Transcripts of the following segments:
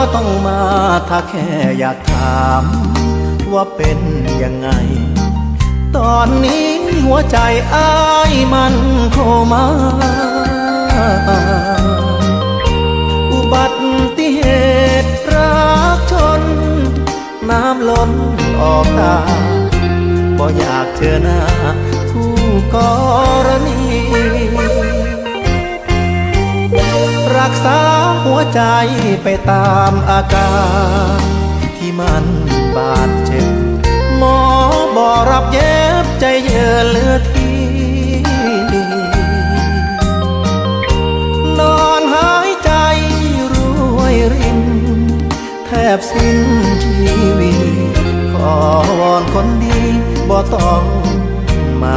็ต้องมาถ้าแค่อยากถาม ว่าเป็นยังไง ตอนนี้หัวใจอ้ายมันโคมาอุบัติเหตุรักชน น้ำล้นออกตา ก็อยากเจอหน้าคู่ก่อ ใจไปตามอาการ ที่มันบาดเจ็บ หมอบอรับเย็บใจเยือเลือดทีนอนหายใจรวยริน แทบสิ้นชีวิตขอวอนคนดีบ่ต้องมา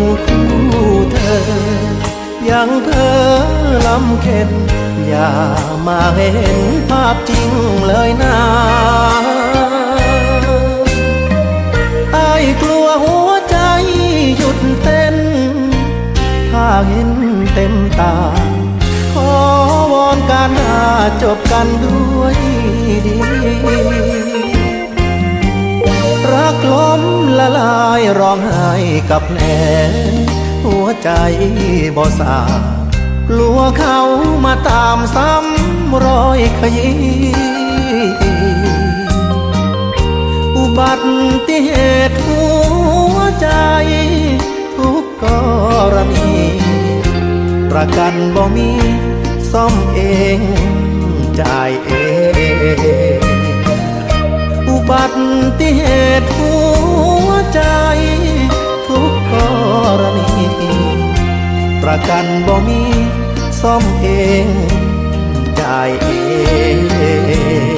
งคู่เธอ ยังเพ้อลำเค็นอย่ามาเห็นภาพจริงเลยนะไอ้กลัวหัวใจหยุดเต้น ถ้าเห็นเต็มตา ขอวอนการหาจบกันด้วยดี ละลายร้องไห้กับแผลหัวใจบ่สากลัวเขามาตามซ้ำรอยขยี้อุบัติเหตุหัวใจ ทุกกรณี ประกันบ่มีซ่อมเองจ่ายเอง อุบัติเหตุหัว กันบ่มีซ่อมเองจ่ายเอง